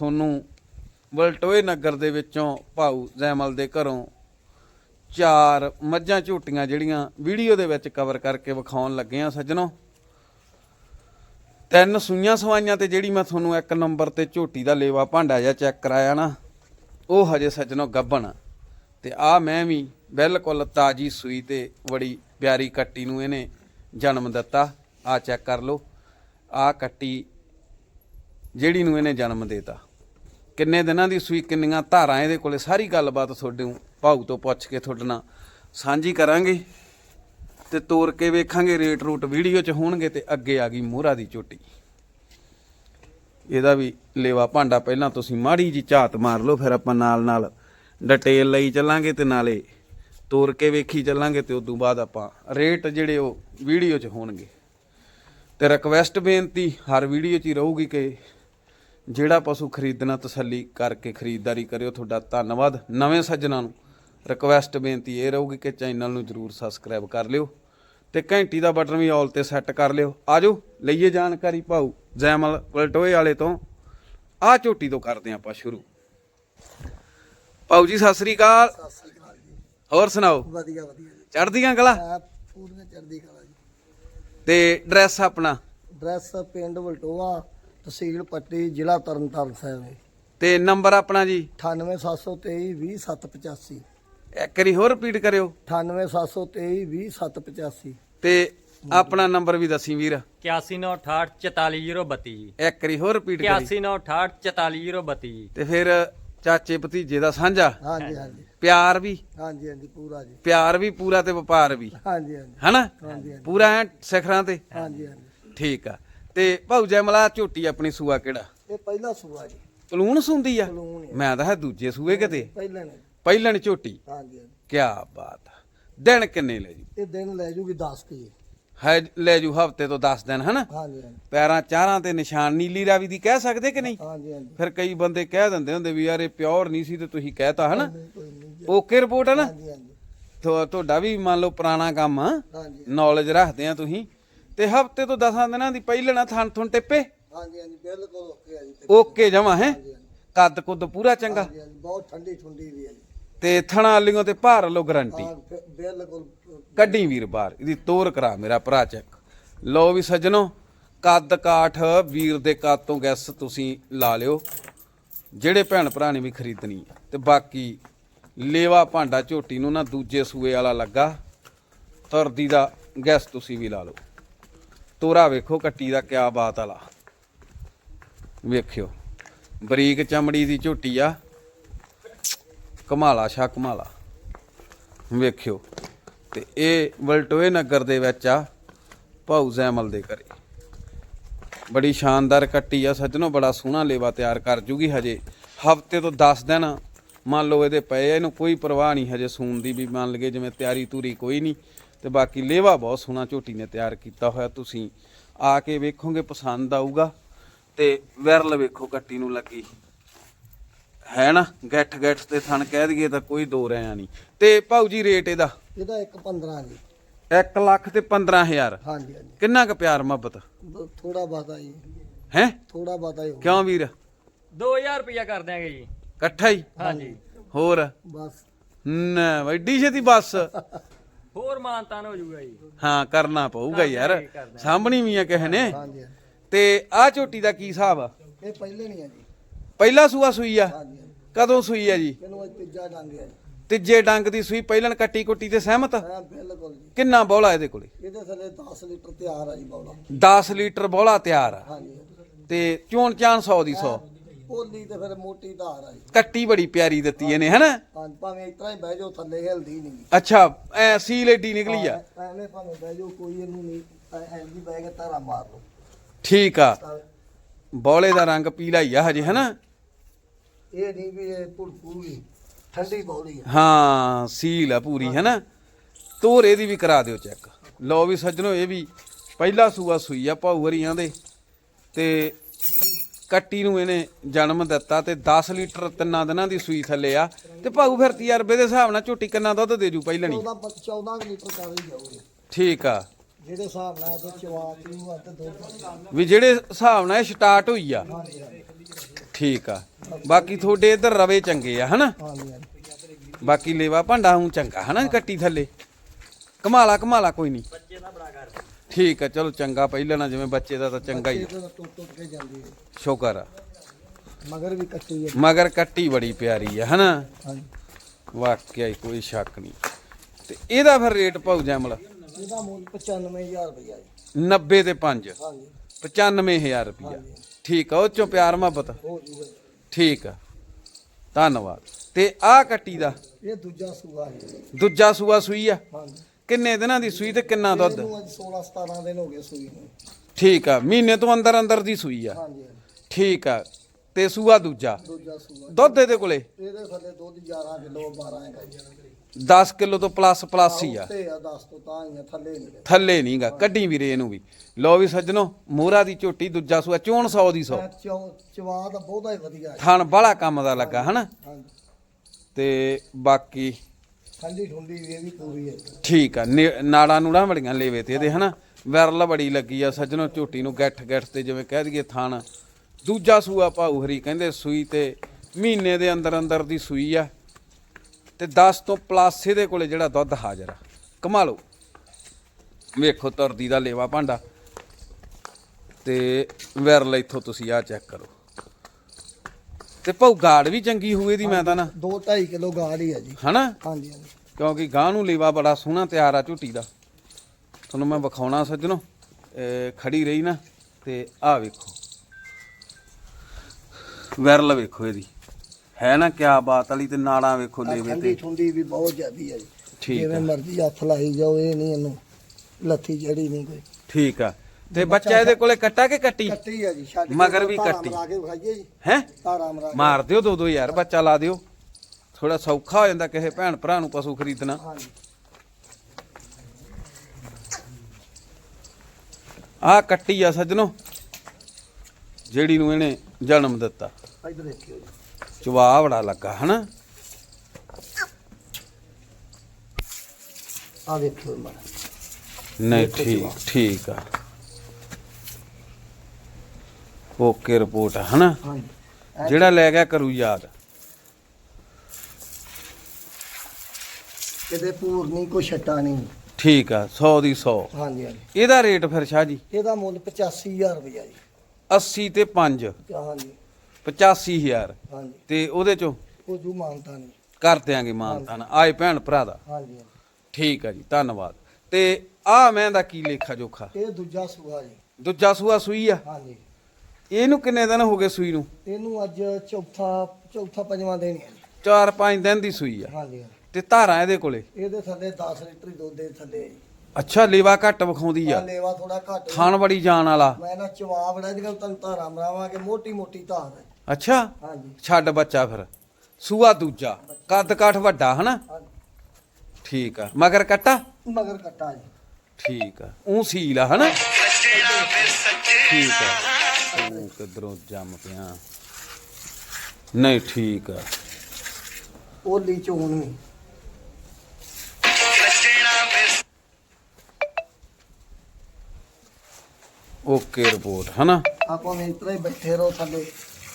ਤੁਹਾਨੂੰ ਵਲਟੋਏ ਨਗਰ ਦੇ ਵਿੱਚੋਂ ਭਾਊ ਜੈਮਲ ਦੇ ਘਰੋਂ ਚਾਰ ਮੱਝਾਂ ਝੂਟੀਆਂ ਜਿਹੜੀਆਂ ਵੀਡੀਓ ਦੇ ਵਿੱਚ ਕਵਰ ਕਰਕੇ ਵਿਖਾਉਣ ਲੱਗੇ ਆ ਸੱਜਣੋ। ਤਿੰਨ ਸੂਈਆਂ ਸਵਾਈਆਂ ਤੇ ਜਿਹੜੀ ਮੈਂ ਤੁਹਾਨੂੰ ਇੱਕ ਨੰਬਰ ਤੇ ਝੋਟੀ ਦਾ ਲੇਵਾ ਭਾਂਡਾ ਜਿਹਾ ਚੈੱਕ ਕਰਾਇਆ ਨਾ, ਉਹ ਹਜੇ ਸੱਜਣੋ ਗੱਬਣ ਆ। ਤੇ ਆ ਮੈਂ ਵੀ ਬਿਲਕੁਲ ਤਾਜੀ ਸੂਈ ਤੇ ਬੜੀ ਪਿਆਰੀ ਕੱਟੀ ਨੂੰ ਇਹਨੇ ਜਨਮ ਦਿੱਤਾ। ਆ ਚੈੱਕ ਕਰ ਲਓ। ਆ ਕੱਟੀ ਜਿਹੜੀ ਨੂੰ ਇਹਨੇ ਜਨਮ ਦੇਤਾ। ਕਿੰਨੇ ਦਿਨਾਂ ਦੀ ਸੂਈ, ਕਿੰਨੀਆਂ ਧਾਰਾਂ ਇਹਦੇ ਕੋਲੇ, ਸਾਰੀ ਗੱਲਬਾਤ ਤੁਹਾਡੇ ਭਾਊ ਤੋਂ ਪੁੱਛ ਕੇ ਤੁਹਾਡੇ ਨਾਲ ਸਾਂਝੀ ਕਰਾਂਗੇ ਤੇ ਤੋਰ ਕੇ ਵੇਖਾਂਗੇ ਰੇਟ ਰੂਟ ਵੀਡੀਓ 'ਚ ਹੋਣਗੇ ਤੇ ਅੱਗੇ ਆ ਗਈ ਮੋਹਰਾ ਦੀ ਚੋਟੀ। ਇਹਦਾ ਵੀ ਲੇਵਾ ਭਾਂਡਾ ਪਹਿਲਾਂ ਤੁਸੀਂ ਮਾੜੀ ਜੀ ਝਾਤ ਮਾਰ ਲਓ, ਫਿਰ ਆਪਾਂ ਨਾਲ ਨਾਲ ਡਿਟੇਲ ਲਈ ਚੱਲਾਂਗੇ ਤੇ ਨਾਲੇ ਤੋਰ ਕੇ ਵੇਖੀ ਚੱਲਾਂਗੇ ਤੇ ਉਦੋਂ ਬਾਅਦ ਆਪਾਂ ਰੇਟ ਜਿਹੜੇ ਉਹ ਵੀਡੀਓ 'ਚ ਹੋਣਗੇ। ਤੇ ਰਿਕਵੈਸਟ ਬੇਨਤੀ, ਹਰ ਵੀਡੀਓ 'ਚ ਹੀ ਰਹੂਗੀ ਕਿ ਜਿਹੜਾ ਪਸ਼ੂ ਖਰੀਦਣਾ ਤਸੱਲੀ ਕਰਕੇ ਖਰੀਦਦਾਰੀ ਕਰਿਓ। ਤੁਹਾਡਾ ਧੰਨਵਾਦ। ਨਵੇਂ ਸੱਜਣਾ ਨੂੰ ਰਿਕਵੈਸਟ ਬੇਨਤੀ ਇਹ ਰਹੂਗੀ ਕਿ ਚੈਨਲ ਨੂੰ ਜਰੂਰ ਸਬਸਕ੍ਰਾਈਬ ਕਰ ਲਿਓ ਤੇ ਘੰਟੀ ਦਾ ਬਟਨ ਵੀ ਆਲ ਤੇ ਸੈੱਟ ਕਰ ਲਿਓ। ਆਜੋ ਲਈਏ ਜਾਣਕਾਰੀ ਭਾਊ ਜੈਮਲ ਵਲਟੋਏ ਵਾਲੇ ਤੋਂ। ਆਹ ਝੋਟੀ ਤੋਂ ਕਰਦੇ ਆਪਾਂ ਸ਼ੁਰੂ। ਭਾਊ ਜੀ ਸਤਿ ਸ੍ਰੀ ਅਕਾਲ। ਸਤਿ ਸ੍ਰੀ ਅਕਾਲ ਜੀ। ਹੋਰ ਸੁਣਾਓ? ਵਧੀਆ ਵਧੀਆ ਜੀ। ਚੜ੍ਹਦੀਆਂ ਕਲਾ? ਆ ਪੂਰੀਆਂ ਚੜ੍ਹਦੀ ਕਲਾ ਜੀ। ਤੇ ਡਰੈਸ ਆਪਣਾ? ਡਰੈਸ ਪਿੰਡ ਵਲਟੋਆ। ਤਹਿਸੀਲ ਪੱਟੀ ਜ਼ਿਲ੍ਹਾ ਤਰਨਤਾਰਨ ਸਾਹਿਬ। ਹੈ ਤੇ ਨੰਬਰ ਆਪਣਾ ਜੀ? 98723 20785 ਇੱਕ ਵਾਰੀ ਹੋਰ ਰਿਪੀਟ ਕਰਿਓ। 98723 20785 ਤੇ ਆਪਣਾ ਨੰਬਰ ਵੀ ਦੱਸੀ ਵੀਰ। 8198444032 ਜੀ ਇੱਕ ਵਾਰੀ ਹੋਰ ਰਿਪੀਟ ਕਰੀ। 8198444032 ਜੀ ਤੇ ਫਿਰ ਚਾਚੇ ਭਤੀਜੇ ਦਾ ਸਾਂਝਾ। ਹਾਂਜੀ ਹਾਂਜੀ। ਪਿਆਰ ਵੀ। ਹਾਂਜੀ ਹਾਂਜੀ ਪੂਰਾ ਜੀ। ਪਿਆਰ ਵੀ ਪੂਰਾ ਤੇ ਵਪਾਰ ਵੀ। ਹਾਂਜੀ ਹਾਂਜੀ। ਹਨਾ? ਪੂਰਾ ਐ ਸਿਖਰਾਂ ਤੇ। ਹਾਂਜੀ ਹਾਂਜੀ। ਠੀਕ ਆ। ਤੇ ਭਾਊ ਜੈਮਲਾ ਝੋਟੀ ਆਪਣੀ ਸੂਆ ਕਿਹੜਾ? ਇਹ ਪਹਿਲਾ ਸੂਆ ਜੀ। ਪਲੂਣ ਸੁੰਦੀ ਆ? ਪਲੂਣ ਹੀ ਆ। ਮੈਂ ਤਾਂ ਹੈ ਦੂਜੇ ਸੂਏ ਕਿਤੇ। ਪਹਿਲੇ ਨੇ। ਪਹਿਲਣ ਝੋਟੀ? ਹਾਂਜੀ ਹਾਂਜੀ। ਕਿਆ ਬਾਤ ਆ। ਦਿਨ ਕਿੰਨੇ ਲੈ ਜੂ? ਇਹ ਦਿਨ ਲੈ ਜੂਗੀ 10 ਕੀ ਹੈ ਲੈ ਜੂ ਹਫ਼ਤੇ ਤੋਂ 10 ਦਿਨ ਹਨਾ? ਹਾਂਜੀ ਹਾਂਜੀ। ਪੈਰਾਂ ਚਾਰਾਂ ਤੇ ਨਿਸ਼ਾਨ ਨੀਲੀ ਰਾਵੀ ਦੀ ਕਹਿ ਸਕਦੇ ਕਿ ਨਹੀਂ? ਹਾਂਜੀ ਹਾਂਜੀ। ਫਿਰ ਕਈ ਬੰਦੇ ਕਹਿ ਦਿੰਦੇ ਹੁੰਦੇ ਵੀ ਯਾਰ ਇਹ ਪਿਓਰ ਨਹੀਂ ਸੀ ਤੇ ਤੁਸੀਂ ਕਹਿਤਾ ਹਨਾ? ਕੋਈ ਨਹੀਂ ਜੀ। ਓਕੇ ਰਿਪੋਰਟ ਹੈ ਨਾ ਹਾਂਜੀ ਹਾਂਜੀ। ਤੁਹਾ- ਤੁਹਾਡਾ ਵੀ ਮੰਨ ਲਓ ਪੁਰਾਣਾ ਕੰਮ ਆ। ਹਾਂਜੀ। ਨੌਲੇਜ ਰੱਖਦੇ ਆ ਤੁਸੀਂ। ਤੇ ਹਫ਼ਤੇ ਤੋਂ 10 ਦਿਨਾਂ ਦੀ ਪਹਿਲਣਾ ਥਣ ਥੁਣ ਟਿੱਪੇ? ਹਾਂਜੀ ਹਾਂਜੀ ਬਿਲਕੁਲ ਓਕੇ ਆ ਜੀ ਤੇ- ਓਕੇ ਜਮਾ ਹੈ। ਕੱਦ ਕੁੱਦ ਪੂਰਾ ਚੰਗਾ? ਹਾਂਜੀ ਹਾਂਜੀ ਬਹੁਤ ਠੰਡੀ ਠੰਡੀ ਵੀ ਹੈ ਜੀ। ਤੇ ਥਣਾ ਲਿਓ ਤੇ ਭਾਰ ਲੋ ਗਰੰਟੀ? ਹਾਂ ਬਿ- ਬਿਲਕੁਲ। ਕੱਢੀ ਵੀਰ ਬਾਹਰ ਇਹਦੀ ਤੋਰ ਕਰਾ ਮੇਰਾ ਭਰਾ ਚੈੱਕ ਲਓ ਵੀ ਸੱਜਣੋ ਕੱਦ ਕਾਠ ਵੀਰ ਦੇ ਕੱਦ ਤੋਂ ਗੈਸ ਤੁਸੀਂ ਲਾ ਲਿਓ। ਜਿਹੜੇ ਭੈਣ ਭਰਾ ਨੇ ਵੀ ਖਰੀਦਣੀ ਹੈ ਤੇ ਬਾਕੀ ਲੇਵਾ ਭਾਂਡਾ ਝੋਟੀ ਨੂੰ ਨਾ ਦੂਜੇ ਸੂਏ ਵਾਲਾ ਲੱਗਾ। ਤੁਰਦੀ ਦਾ ਗੈਸ ਤੁਸੀਂ ਵੀ ਲਾ ਲਓ। ਤੋਰਾ ਵੇਖੋ ਕੱਟੀ ਦਾ ਕਿਆ ਬਾਤ ਵਾਲਾ ਵੇਖਿਓ, ਬਰੀਕ ਚਮੜੀ ਦੀ ਝੋਟੀ ਆ। ਕਮਾਲਾ ਸ਼ਾ ਕਮਾਲਾ ਵੇਖਿਓ, ਤੇ ਇਹ ਵਲਟੋਏ ਨਗਰ ਦੇ ਵਿੱਚ ਆ ਭਾਉ ਜ਼ੈਮਲ ਦੇ ਘਰੇ। ਬੜੀ ਸ਼ਾਨਦਾਰ ਕੱਟੀ ਆ, ਸੱਜਣੋ ਬੜਾ ਸੋਹਣਾ ਲੇਵਾ ਤਿਆਰ ਕਰ ਜੂਗੀ ਹਜੇ। ਹਫ਼ਤੇ ਤੋਂ 10 ਦਿਨ ਮੰਨ ਲਓ ਇਹਦੇ ਪਏ ਇਹਨੂੰ ਕੋਈ ਪਰਵਾਹ ਨਹੀਂ ਹਜੇ ਸੂਣ ਦੀ ਵੀ ਮੰਨ ਲਗੇ ਜਿਵੇਂ ਤਿਆਰੀ ਤੂਰੀ ਕੋਈ ਨਹੀਂ। ਤੇ ਬਾਕੀ ਲੇਵਾ ਬਹੁਤ ਸੋਹਣਾ ਝੋਟੀ ਨੇ ਤਿਆਰ ਕੀਤਾ ਹੋਇਆ ਤੁਸੀਂ ਆ ਕੇ ਵੇਖੋਗੇ ਪਸੰਦ ਆਊਗਾ। ਤੇ ਵਿਰਲ ਵੇਖੋ ਕੱਟੀ ਨੂੰ ਲੱਗੀ। ਹੈ ਨਾ ਗੱਠ ਗੱਠ ਤੇ ਥਣ ਕਹਿ ਦਈਏ ਤਾਂ ਕੋਈ ਦੋ ਰਿਆ ਨਹੀਂ। ਤੇ ਭਾਊ ਜੀ ਰੇਟ ਇਹਦਾ? ਇਹਦਾ ਇੱਕ 15 ਜੀ। 1 ਲੱਖ ਤੇ 15000 ਹਾਂਜੀ ਹਾਂਜੀ। ਕਿੰਨਾ ਕੁ ਪਿਆਰ ਮੁਹੱਬਤ? ਥੋੜਾ ਬਾਤਾ ਜੀ। ਹੈ? ਥੋੜਾ ਬਾਤਾ ਹੀ ਹੋਊ। ਕਿਉਂ ਵੀਰ? 2000 ਰੁਪਇਆ ਕਰ ਦਿਆਂਗੇ ਜੀ। ਇਕੱਠਾ ਹੀ? ਹਾਂਜੀ। ਹੋਰ? ਬਸ। ਨਾ ਵੱਡੀ ਛੇਤੀ ਬਸ। ਹੋਰ ਮਾਨਤਾਨ ਹੋ ਜਾਊਗਾ ਜੀ। ਹਾਂ ਕਰਨਾ ਪਊਗਾ ਯਾਰ। ਸਾਂਭਣੀ ਵੀ ਆ ਕਿਸੇ ਨੇ। ਹਾਂਜੀ। ਤੇ ਆਹ ਝੋਟੀ ਦਾ ਕੀ ਹਿਸਾਬ ਆ? ਇਹ ਪਹਿਲੇ ਨਹੀਂ ਆ ਜੀ। ਪਹਿਲਾ ਸੂਆ ਸੂਈ ਆ? ਹਾਂਜੀ। ਕਦੋਂ ਸੂਈ ਆ ਜੀ? ਇਹਨੂੰ ਅੱਜ ਤੀਜਾ ਡੰਗ ਜੀ। ਤੀਜੇ ਡੰਗ ਦੀ ਸੂਈ ਪਹਿਲਣ ਕੱਟੀ ਕੁੱਟੀ ਤੇ ਸਹਿਮਤ? ਆ? ਹਾਂ ਬਿਲਕੁਲ ਜੀ। ਕਿੰਨਾ ਬੋਲਾ ਇਹਦੇ ਕੋਲੇ? ਇਹਦੇ ਥੱਲੇ 10 ਲੀਟਰ ਤਿਆਰ ਆ ਜੀ ਬੌਲਾ। 10 ਲੀਟਰ ਬੋਲਾ ਤਿਆਰ ਆ। ਹਾਂਜੀ। ਤੇ ਚੋਣ ਚਾਨ 100 ਦੀ 100 ਪੋਲੀ ਤੇ ਫਿਰ ਮੋਟੀ ਧਾਰ ਆ ਜੀ। ਕੱਟੀ ਬੜੀ ਪਿਆਰੀ ਦਿੱਤੀ ਇਹਨੇ ਹਨਾ? ਹਾਂ ਭਾਵੇਂ ਇਸ ਤਰ੍ਹਾਂ ਹੀ ਬਹਿ ਜਾਓ ਥੱਲੇ ਹਿਲਦੀ ਨਹੀਂ ਅੱਛਾ ਐ ਸੀਲ ਏਡੀ ਨਿਕਲੀ ਆ? ਐਵੇਂ ਭਾਵੇਂ ਬਹਿ ਜਾਓ ਕੋਈ ਇਹਨੂੰ ਨਹੀਂ ਐਂ ਜੀ ਬਹਿ ਕੇ ਧਾਰਾ ਮਾਰ ਲਓ। ਠੀਕ ਆ। ਬੋਲੇ ਦਾ ਰੰਗ ਪੀਲਾ ਹੀ ਆ ਹਜੇ ਹਨਾ? ਇਹ ਨਹੀਂ ਵੀ ਇਹ ਭੁੜਕੂਗੀ ਠੰਡੀ ਬੌੜੀ ਆ। ਹਾਂ ਸੀਲ ਆ ਪੂਰੀ ਹੈ। ਨਾ ਤੋਰੇ ਦੀ ਵੀ ਕਰਾ ਦਿਓ ਚੈੱਕ। ਲਓ ਵੀ ਸੱਜਣੋ ਇਹ ਵੀ ਪਹਿਲਾ ਸੂਆ ਸੂਈ ਆ ਭਾਊ ਹਰੀਆਂ ਦੇ। ਤੇ ਕੱਟੀ ਨੂੰ ਇਹਨੇ ਜਨਮ ਦਿੱਤਾ ਤੇ 10 ਲੀਟਰ ਤਿੰਨਾਂ ਦਿਨਾਂ ਦੀ ਸੂਈ ਥੱਲੇ ਆ। ਤੇ ਭਾਊ ਫਿਰ ਤਜਰਬੇ ਦੇ ਹਿਸਾਬ ਨਾਲ ਝੋਟੀ ਕਿੰਨਾ ਦੁੱਧ ਦੇ ਜੂ ਪਹਿਲਣੀ 14 ਪ- 14 ਕੁ ਲੀਟਰ ਕਰ ਹੀ ਜਾਊਗੀ। ਠੀਕ ਆ। ਜਿਹੜੇ ਹਿਸਾਬ ਨਾਲ ਤੇ ਚਵਾਕ ਨੂੰ ਅਤੇ ਦੁੱਧ ਵੀ ਜਿਹੜੇ ਹਿਸਾਬ ਨਾਲ ਇਹ ਸਟਾਰਟ ਹੋਈ ਆ। ਠੀਕ ਆ। ਬਾਕੀ ਤੁਹਾਡੇ ਇੱਧਰ ਰਵੇ ਚੰਗੇ ਆ ਹਨਾ? ਬਾਕੀ ਲੇਵਾ ਭਾਂਡਾ ਹੂੰ ਚੰਗਾ ਹਨਾ? ਕੱਟੀ ਥੱਲੇ। ਕਮਾਲਾ ਕਮਾਲਾ ਕੋਈ ਨਹੀਂ ਠੀਕ ਆ ਚਲੋ ਚੰਗਾ ਪਹਿਲਾਂ ਨਾ ਜਿਵੇਂ ਬੱਚੇ ਦਾ ਤਾਂ ਚੰਗਾ ਹੀ ਆ। ਇਹ ਤਾਂ ਟੁੱਟ ਟੁੱਟ ਕੇ ਜਾਂਦੀ ਹੈ ਸ਼ੁਕਰ ਆ। ਮਗਰ ਵੀ ਕੱਟੀ ਹੈ ਮਗਰ ਕੱਟੀ ਬੜੀ ਪਿਆਰੀ ਆ ਹਨਾ? ਹਾਂਜੀ। ਵਾਕਿਆ ਹੀ ਕੋਈ ਸ਼ੱਕ ਨਹੀਂ। ਤੇ ਇਹਦਾ ਫਿਰ ਰੇਟ ਪਾਉ ਜੈਮਲ? ਇਹਦਾ ਮੁੱਲ 95000 ਰੁਪਇਆ ਜੀ। 90 ਤੇ 5 ਹਾਂਜੀ। 95000 ਰੁਪਇਆ ਠੀਕ ਆ ਉਹ ਚੋਂ ਪਿਆਰ ਮੁਹੱਬਤ? ਹੋ ਜੂਗਾ। ਠੀਕ ਆ। ਧੰਨਵਾਦ। ਤੇ ਆਹ ਕੱਟੀ ਦਾ? ਇਹ ਦੂਜਾ ਸੂਆ ਹੈ। ਦੂਜਾ ਸੂਆ ਸੂਈ ਆ? ਹਾਂਜੀ। ਕਿੰਨੇ ਦਿਨਾਂ ਦੀ ਸੂਈ ਤੇ ਕਿੰਨਾ ਦੁੱਧ? ਇਹਨੂੰ ਅੱਜ 16 17 ਦਿਨ ਹੋ ਗਏ ਸੂਈ ਨੂੰ। ਠੀਕ ਆ ਮਹੀਨੇ ਤੋਂ ਅੰਦਰ ਅੰਦਰ ਦੀ ਸੂਈ ਆ। ਹਾਂਜੀ ਹਾਂਜੀ। ਠੀਕ ਆ ਤੇ ਸੂਆ ਦੂਜਾ? ਦੂਜਾ ਸੂਆ। ਦੁੱਧ ਇਹਦੇ ਕੋਲੇ? ਇਹਦੇ ਥੱਲੇ ਦੁੱਧ 11 ਕਿਲੋ 12 ਹੈਗਾ ਜੀ। 10 ਕਿਲੋ ਤੋਂ ਪਲੱਸ ਪਲੱਸ ਹੀ ਆ। ਉੱਤੇ ਆ 10 ਤੋਂ ਤਾਂ ਹੀ ਆ ਥੱਲੇ ਨਹੀਂ ਗਾ। ਥੱਲੇ ਨਹੀਂਗਾ ਕੱਢੀ ਵੀਰੇ ਇਹਨੂੰ ਵੀ। ਲਓ ਵੀ ਸੱਜਣੋ ਮੋਹਰਾ ਦੀ ਝੋਟੀ ਦੂਜਾ ਸੂਆ ਚੋਣ 100 ਦੀ 100 ਮੈਂ ਚੌ- ਚਵਾ ਦਾ ਬਹੁਤਾ ਹੀ ਵਧੀਆ। ਹੈ ਥਣ ਬੜਾ ਕੰਮ ਦਾ ਲੱਗਾ ਹਨਾ? ਹਾਂਜੀ। ਤੇ ਬਾਕੀ ਠੰਡੀ ਠੁੰਡੀ ਵੀ ਇਹ ਪੂਰੀ ਹੈ। ਠੀਕ ਆ, ਨੇ- ਨਾੜਾਂ ਨੂੜਾਂ ਬੜੀਆਂ ਲੇਵੇ ਤੇ ਇਹਦੇ, ਹਨਾ? ਵਿਰਲ ਬੜੀ ਲੱਗੀ ਆ, ਸੱਜਣੋ ਝੋਟੀ ਨੂੰ ਗੱਠ ਗੱਠ ਤੇ ਜਿਵੇਂ ਕਹਿ ਦਈਏ ਥਾਣ। ਦੂਜਾ ਸੂਆ ਭਾਊ ਹਰੀ ਕਹਿੰਦੇ ਸੂਈ ਤੇ ਮਹੀਨੇ ਦੇ ਅੰਦਰ ਅੰਦਰ ਦੀ ਸੂਈ ਆ। ਤੇ 10 ਤੋਂ ਪਲੱਸ ਇਹਦੇ ਕੋਲੇ ਜਿਹੜਾ ਦੁੱਧ ਹਾਜ਼ਰ ਆ। ਕਮਾ ਲਓ। ਵੇਖੋ ਤੁਰਦੀ ਦਾ ਲੇਵਾ ਭਾਂਡਾ। ਤੇ ਵਿਰਲ ਇੱਥੋਂ ਤੁਸੀਂ ਆ ਚੈੱਕ ਕਰੋ। ਤੇ ਭਾਊ ਗਾੜ ਵੀ ਚੰਗੀ ਹੋਵੇ ਦੀ ਮੈਂ ਤਾਂ ਨਾ। 2 2.5 ਕਿਲੋ ਗਾੜ ਹੀ ਹੈ ਜੀ। ਹਨਾ? ਹਾਂਜੀ ਹਾਂਜੀ। ਕਿਉਂਕਿ ਗਾਂ ਨੂੰ ਲੇਵਾ ਬੜਾ ਸੋਹਣਾ ਤਿਆਰ ਆ ਝੁੱਟੀ ਦਾ। ਤੁਹਾਨੂੰ ਮੈਂ ਵਿਖਾਉਣਾ ਸੱਜਣੋ ਖੜੀ ਰਹੀ ਨਾ ਤੇ ਆਹ ਵੇਖੋ। ਵਿਰਲ ਵੇਖੋ ਇਹਦੀ। ਹੈ ਨਾ ਕਿਆ ਬਾਤ ਵਾਲੀ ਤੇ ਨਾੜਾਂ ਵੇਖੋ ਲੇਵੇ ਤੇ। ਠੁੰਡੀ ਵੀ ਬਹੁਤ ਜ਼ਿਆਦੀ ਹੈ ਜੀ। ਠੀਕ ਜਿਵੇਂ ਆ। ਮਰਜ਼ੀ ਹੱਥ ਲਾਈ ਜਾਓ ਇਹ ਨਹੀਂ ਇਹਨੂੰ ਲੱਥੀ ਜੜੀ ਨਹੀਂ ਕੋਈ। ਠੀਕ ਆ। ਤੇ ਬੱਚਾ ਇਹਦੇ ਕੋਲੇ ਕੱਟਾ ਕਿ ਕੱਟੀ? ਕੱਟੀ ਹੈ ਜੀ ਛੱਡ ਕੇ ਮਗਰ ਵੀ ਧਾਰਾਂ ਕੱਟੀ। ਮਰਾ ਕੇ ਵਿਖਾਈਏ ਜੀ। ਹੈ? ਮਰਾ ਕੇ। ਮਾਰ ਦਿਓ ਦੋ ਦੋ ਯਾਰ ਬੱਚਾ ਲਾ ਦਿਓ। ਥੋੜਾ ਸੌਖਾ ਹੋ ਜਾਂਦਾ ਕਿਸੇ ਭੈਣ ਭਰਾ ਨੂੰ ਪਸ਼ੂ ਖਰੀਦਣਾ। ਹਾਂਜੀ। ਆਹ ਕੱਟੀ ਆ ਸੱਜਣੋ ਜਿਹੜੀ ਨੂੰ ਇਹਨੇ ਜਨਮ ਦਿੱਤਾ। ਇੱਧਰ ਦੇਖਿਓ ਜੀ। ਚਵਾ ਬੜਾ ਲੱਗਾ ਹਨਾ? ਆ ਦੇਖਿਓ ਮਰ ਨਹੀਂ ਠੀਕ ਠੀਕ ਆ। ਓਕੇ ਰਿਪੋਰਟ ਹਨਾ? ਜਿਹੜਾ ਲੈ ਗਿਆ ਕਰੂ ਯਾਦ। ਕਿਤੇ ਪੂਰ ਨਹੀਂ ਕੋਈ ਛੱਟਾ ਨਹੀਂ। ਠੀਕ ਆ 100 ਦੀ 100 ਹਾਂਜੀ ਹਾਂਜੀ। ਇਹਦਾ ਰੇਟ ਫਿਰ ਸ਼ਾਹ ਜੀ? ਇਹਦਾ ਮੁੱਲ 85000 ਰੁਪਇਆ ਜੀ। 80 ਤੇ 5 ਹਾਂਜੀ। 85000 ਹਾਂਜੀ। ਤੇ ਉਹਦੇ ਚੋਂ ਉਹ ਜੂ ਮਾਨਤਾ ਨਹੀਂ। ਕਰ ਦਿਆਂਗੇ ਮਾਨਤਾਨ ਆਏ ਭੈਣ ਭਰਾ ਦਾ। ਹਾਂਜੀ। ਠੀਕ ਆ ਜੀ ਧੰਨਵਾਦ। ਤੇ ਆ ਮੈਂ ਦਾ ਕੀ ਲੇਖਾ ਜੋਖਾ? ਇਹ ਦੂਜਾ ਸੂਆ ਜੀ। ਦੂਜਾ ਸੂਆ ਸੂਈ ਆ? ਹਾਂਜੀ। ਇਹਨੂੰ ਕਿੰਨੇ ਦਿਨ ਹੋ ਗਏ ਸੂਈ ਨੂੰ? ਇਹਨੂੰ ਅੱਜ ਚੌਥਾ ਚੌਥਾ ਪੰਜਵਾਂ ਦਿਨ ਹੈ ਜੀ 4-5 ਦਿਨ ਦੀ ਸੂਈ ਆ। ਹਾਂਜੀ ਹਾਂਜੀ। ਤੇ ਧਾਰਾਂ ਇਹਦੇ ਕੋਲੇ? ਇਹਦੇ ਥੱਲੇ 10 ਲੀਟਰ ਹੀ ਦੁੱਧ ਦੇ ਥੱਲੇ ਅੱਛਾ ਲੇਵਾ ਘੱਟ ਵਿਖਾਉਂਦੀ ਆ। ਆ ਲੇਵਾ ਥੋੜਾ ਘੱਟ। ਥਣ ਬੜੀ ਜਾਨ ਵਾਲਾ। ਮੈਂ ਨਾ ਚਵਾ ਬੜਾ ਜਿਹੜਾ ਤਨ ਧਾਰਾ ਮਰਾਵਾਂਗੇ ਮੋਟੀ ਮੋਟੀ ਧਾਰ ਹੈ ਅੱਛਾ? ਹਾਂਜੀ। ਛੱਡ ਬੱਚਾ ਫਿਰ। ਸੂਆ ਦੂਜਾ। ਕੱਦ ਕਾਠ ਵੱਡਾ ਹਨਾ? ਹਾਂਜੀ। ਠੀਕ ਆ। ਮਗਰ ਕੱਟਾ? ਮਗਰ ਕੱਟਾ ਜੀ। ਠੀਕ ਆ। ਉਹ ਸੀਲ ਆ ਹਨਾ? ਠੀਕ ਆ। ਕਿਧਰੋਂ ਜੰਮ ਪਿਆ? ਨਹੀਂ ਠੀਕ ਆ। ਓਲੀ ਚੋਣ ਵੀ। ਓਕੇ ਰਿਪੋਰਟ ਹਨਾ? ਆਪਾਂ ਨੇ ਇਤਰਾ ਹੀ ਬੈਠੇ ਰਹੋ ਥੱਲੇ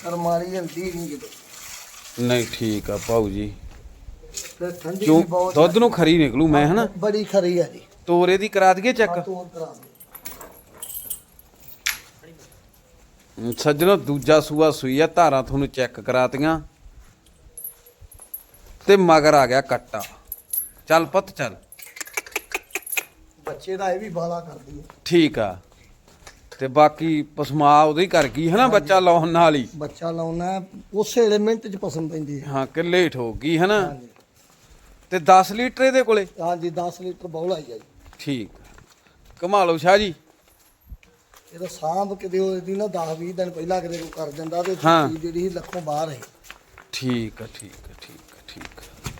ਅਰਮਾਰੀ ਹਲਦੀ ਨਹੀਂ ਕਿਤੇ। ਨਹੀਂ ਠੀਕ ਆ ਭਾਊ ਜੀ। ਤੇ ਠੰਡੀ ਕਿਉਂ? ਵੀ ਬਹੁਤ ਦੁੱਧ ਨੂੰ ਖਰੀ ਨਿਕਲੂ ਮੈਂ ਹਨਾ? ਬੜੀ ਖਰੀ ਹੈ ਜੀ। ਤੋਰੇ ਦੀ ਕਰਾ ਦਈਏ ਆ ਚੈੱਕ ਤੋਰ ਕਰਾ ਦੇ ਸੱਜਣੋ ਦੂਜਾ ਸੂਆ ਸੂਈ ਆ ਧਾਰਾਂ ਤੁਹਾਨੂੰ ਚੈੱਕ ਕਰਾਤੀਆਂ। ਤੇ ਮਗਰ ਆ ਗਿਆ ਕੱਟਾ। ਚੱਲ ਪੁੱਤ ਚੱਲ। ਬੱਚੇ ਦਾ ਇਹ ਵੀ ਬਾਲਾ ਕਰਦੀ ਹੈ ਠੀਕ ਆ। ਤੇ ਬਾਕੀ ਪਸਮਾ ਉਹਦੀ ਕਰ ਗਈ ਹੈ ਨਾ ਬੱਚਾ ਲਾਉਣ ਨਾਲ ਹੀ? ਬੱਚਾ ਲਾਉਣਾ ਹੈ, ਉਸੇ ਵੇਲੇ ਮਿੰਟ ਚ ਪਸੰਦ ਪੈਂਦੀ ਹੈ ਹਾਂ ਠੋਕ ਗਈ ਹੈ ਨਾ ਹਾਂਜੀ। ਤੇ 10 ਲੀਟਰ ਇਹਦੇ ਕੋਲੇ? ਹਾਂਜੀ 10 ਲੀਟਰ ਬੌਲ ਆਈ ਹੈ ਜੀ। ਠੀਕ। ਕਮਾ ਲਓ ਸ਼ਾਹ ਜੀ। ਇਹਦਾ ਸਾਂਭ ਕਿਤੇ ਉਹਦੀ ਨਾ 10 20 ਦਿਨ ਪਹਿਲਾਂ ਕਿਤੇ ਕੋਈ ਕਰ ਦਿੰਦਾ ਤੇ ਹਾਂ। ਚੀਜ਼ ਜਿਹੜੀ ਸੀ ਲੱਖੋਂ ਬਾਹਰ ਹੈ ਠੀਕ ਆ ਠੀਕ ਆ ਠੀਕ ਆ ਠੀਕ ਆ।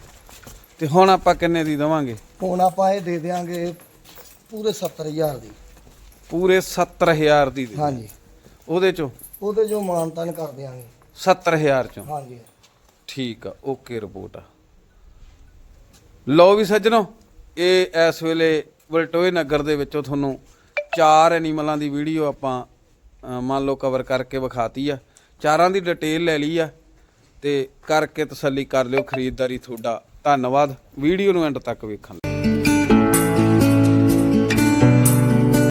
ਤੇ ਹੁਣ ਆਪਾਂ ਕਿੰਨੇ ਦੀ ਦਵਾਂਗੇ? ਹੁਣ ਆਪਾਂ ਇਹ ਦੇ ਦਿਆਂਗੇ ਪੂਰੇ 70000 ਦੀ। ਪੂਰੇ 70000 ਦੀ ਦੇ ਹਾਂਜੀ। ਉਹਦੇ ਚੋਂ? ਉਹਦੇ ਜੋ ਮਾਨਤਾਨ ਕਰ ਦਿਆਂਗੇ। 70000 ਚੋਂ? ਹਾਂਜੀ। ਠੀਕ ਆ ਓਕੇ ਰਿਪੋਰਟ ਆ। ਲਓ ਵੀ ਸੱਜਣੋ ਇਹ ਇਸ ਵੇਲੇ ਵਲਟੋਏ ਨਗਰ ਦੇ ਵਿੱਚੋਂ ਤੁਹਾਨੂੰ ਚਾਰ ਐਨੀਮਲਾਂ ਦੀ ਵੀਡੀਓ ਆਪਾਂ ਅ, ਮੰਨ ਲਓ ਕਵਰ ਕਰਕੇ ਵਿਖਾਤੀ ਆ। ਚਾਰਾਂ ਦੀ ਡਿਟੇਲ ਲੈ ਲਈ ਆ ਤੇ ਕਰਕੇ ਤਸੱਲੀ ਕਰ ਲਿਓ ਖਰੀਦਦਾਰੀ ਤੁਹਾਡਾ। ਧੰਨਵਾਦ। ਵੀਡੀਓ ਨੂੰ ਐਂਡ ਤੱਕ ਵੇਖਣ ਲਈ।